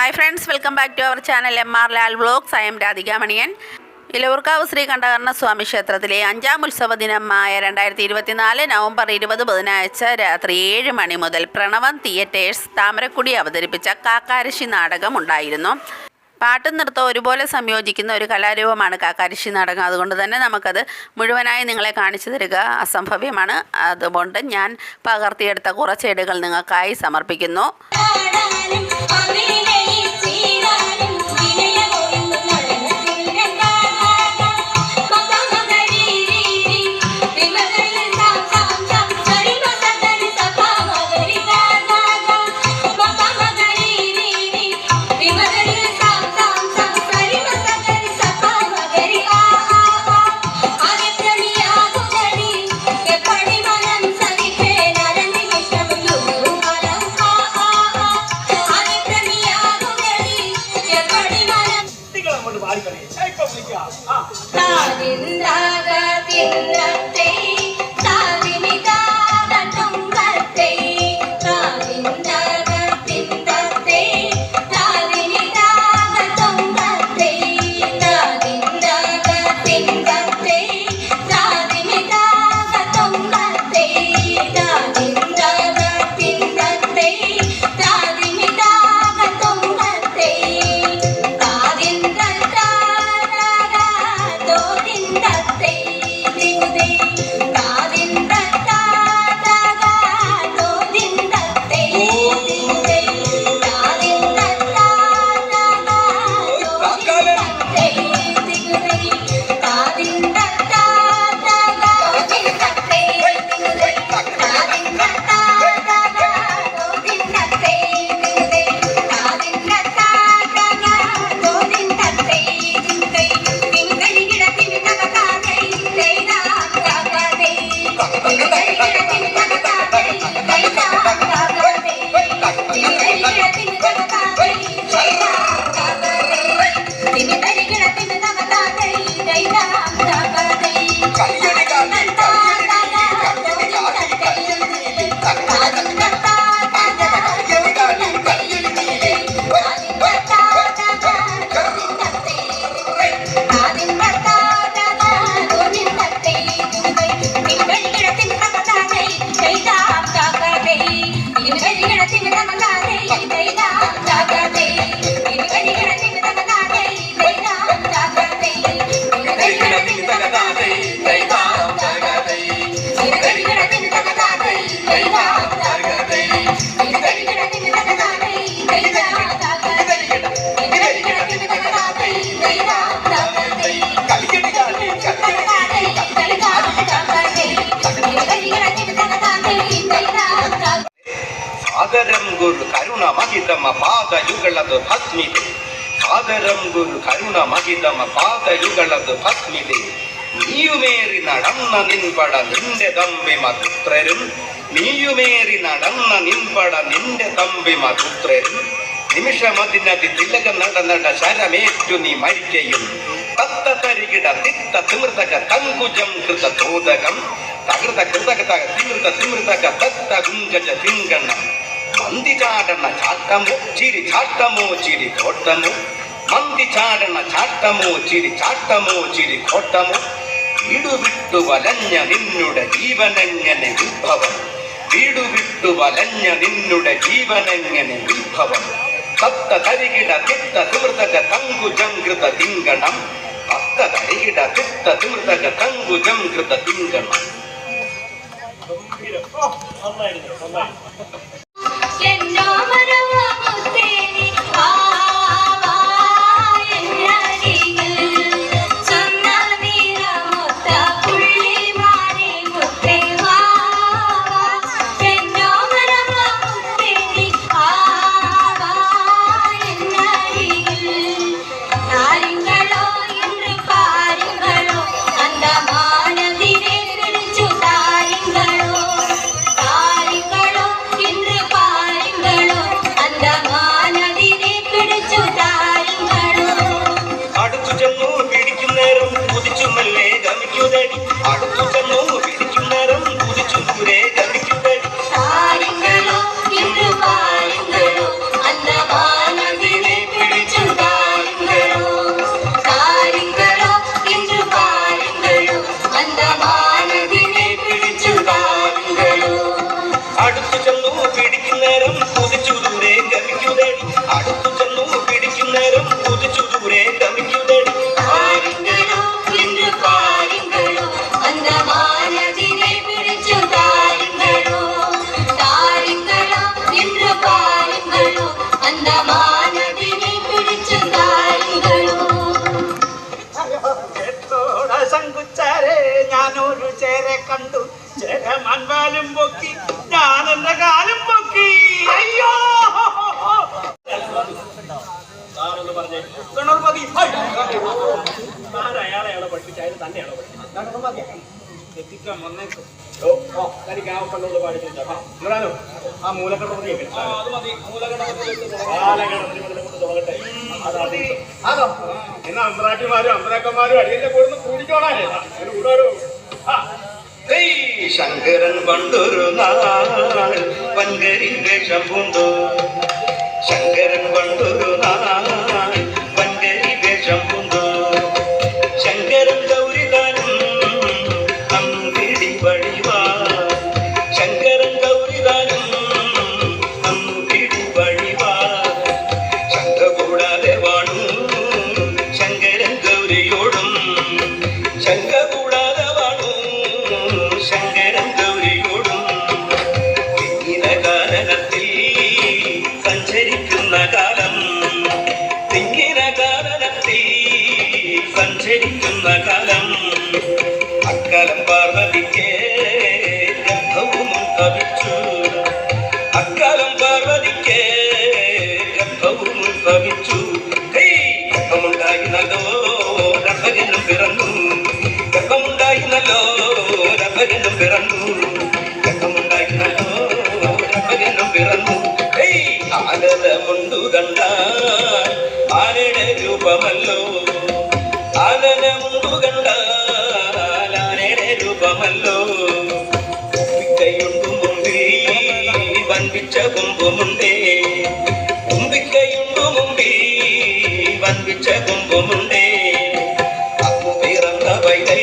Hi friends welcome back to our channel M R Lal vlogs I'm Radhika Maniyan Elavoorkavu Shri സ്വാമി ക്ഷേത്രത്തിലെ അഞ്ചാം ഉത്സവ ദിനമായ രണ്ടായിരത്തി ഇരുപത്തിനാല് നവംബർ ഇരുപത് ബുധനാഴ്ച രാത്രി ഏഴ് മണി മുതൽ പ്രണവം തിയേറ്റേഴ്സ് താമരക്കുടി അവതരിപ്പിച്ച കാക്കാരശി നാടകം ഉണ്ടായിരുന്നു. പാട്ടും നൃത്തം ഒരുപോലെ സംയോജിക്കുന്ന ഒരു കലാരൂപമാണ് കാക്കാരശി നാടകം. അതുകൊണ്ട് തന്നെ നമുക്കത് മുഴുവനായി നിങ്ങളെ കാണിച്ചു തരിക അസംഭവ്യമാണ്. അതുകൊണ്ട് ഞാൻ പകർത്തിയെടുത്ത കുറച്ചേടുകൾ നിങ്ങൾക്കായി സമർപ്പിക്കുന്നു. ಸಾಗರಂ ಗುರು ಕರುಣ ಮಹಿತಮ ಪಾದಯುಗಳದು ಭಸ್ಮಿದೆ. ಸಾಗರಂ ಗುರು ಕರುಣ ಮಹಿತಮ ಪಾದಯುಗಳದು ಭಸ್ಮಿದೆ. ನೀಯು ಮೇರಿನ ಡನ್ನ ನಿಂಬಡ ನಿಂಡೆ ದಂಬೆ ಮಧುತ್ರರು. ನೀಯು ಮೇರಿ ನಡನ್ನ ನಿಂಬಡ ನಿಂಡೆ ದಂಬೆ ಮಧುತ್ರರು. ನಿಮಿಷ ಮದಿನದಿ ತಿಲಕ ನಡ ನಡ ಶರಮೇಷ್ಟು ನೀ ಮಡಿಕೆಯು തത്ത തരികിട തിത്ത തിമിർത്തക തങ്കുജം കൃത തോദകം തകൃത കൃതകതക തിമൃത തിമൃതക തത്ത ഗുംഗജ തിങ്കണ്ണം. മന്തി ചാടണ ചാട്ടമോ ചിരി ചാട്ടമോ ചിരി കോട്ടമോ. മന്തി ചാടണ ചാട്ടമോ ചിരി ചാട്ടമോ ചിരി കോട്ടമോ. വീടുവിട്ടു വലഞ്ഞ നിന്നുടെ ജീവനെങ്ങനെ ഉത്ഭവം വീടുവിട്ടു വലഞ്ഞ നിന്നുടെ ജീവനെങ്ങനെ ഉത്ഭവം തത്ത തരികിട തിത്ത തിമൃതക തങ്കു ജങ്കൃത തിങ്കണം. തത്ത തരികിട തിത്ത തിമൃതക തങ്കുജംകൃത തിങ്കണം ഗംഭീരം മൺവാലും പൊക്കി ഞാൻ എന്റെ കാലും പൊക്കി. അയ്യോ! സാറൊന്ന് പറഞ്ഞേ ഗണപതി സാരയാളെയാണോ പഠിപ്പിച്ചത്? അയാൾ തന്നെയാണോ പഠിപ്പിച്ചത്? ഗണപതി എത്തിക്കാൻ വന്നേക്കും. തനിക്ക് ആ പെണ്ണോട് പാടിച്ചിട്ടോ ആ മൂലക്കടപതി തുടങ്ങട്ടെ അതാ എന്നാ അന്തരാട്ടിമാരും അന്തരാക്കന്മാരും അടിയന്റെ കൂടുന്ന് കൂടിക്കോളാനേ കൂടെ சங்கரன் வந்தொரு நாள் வன்கரின் வேஷம் பூண்டோ ഭഗവതിക്ക് ഗർഭവും ഭവിച്ചു ഗർഭമുണ്ടായി നല്ലോ രഥകനും പിറന്നു. ഗർഭമുണ്ടായി നല്ലോ രഥകനും പിറന്നു. ഗർഭമുണ്ടായി നല്ലോ രഥകനും പിറന്നു. ആനന്ദമുണ്ടു കണ്ട ആരുടെ രൂപമല്ലോ. ആനന്ദമുണ്ടു കണ്ട കുമ്പുമുണ്ടേ കുമ്പിക്കയുണ്ടു മുമ്പിൽ വൻപിച്ച കുമ്പുമുണ്ടേ അന്നു പിറന്ന പൈതൽ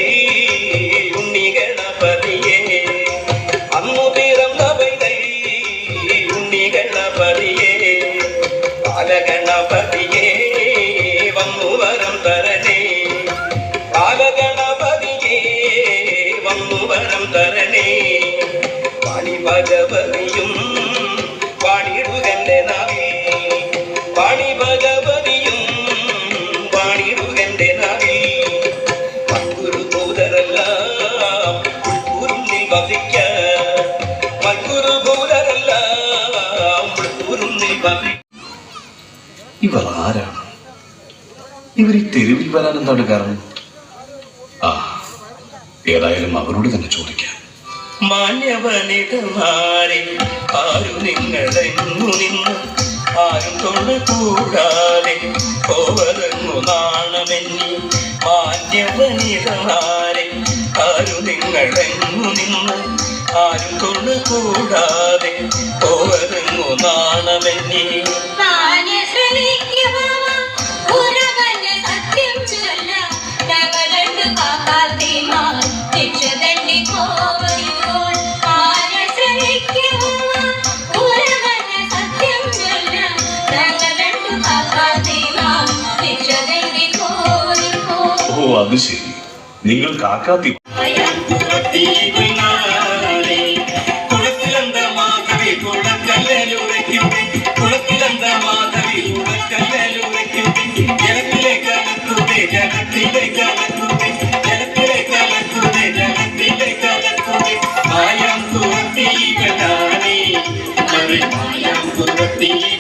ഉണ്ണി ഗണപതിയെ അന്നു പിറന്ന പൈതൽ ഉണ്ണി ഗണപതിയെ ബാലഗണപതിയെ വന്നു വരം തരണേ ബാലഗണപതിയെ വന്നു വരം തരണേ വാണി ഭഗവതിയും ഇവർ ആരാണ് ഇവർ ഈ തെരുവിൽ വരാൻ എന്താണ് കാരണം? ആ ഏതായാലും അവരോട് തന്നെ ചോദിക്കാം. ആരു നിങ്ങളെങ്ങു നിന്ന്? ആരും നിങ്ങളെങ്ങു നിന്ന്? ആരും കൂടാതെ പോരങ്ങു അത് ശരി. നിങ്ങൾ കാക്കാത്തി Thank you.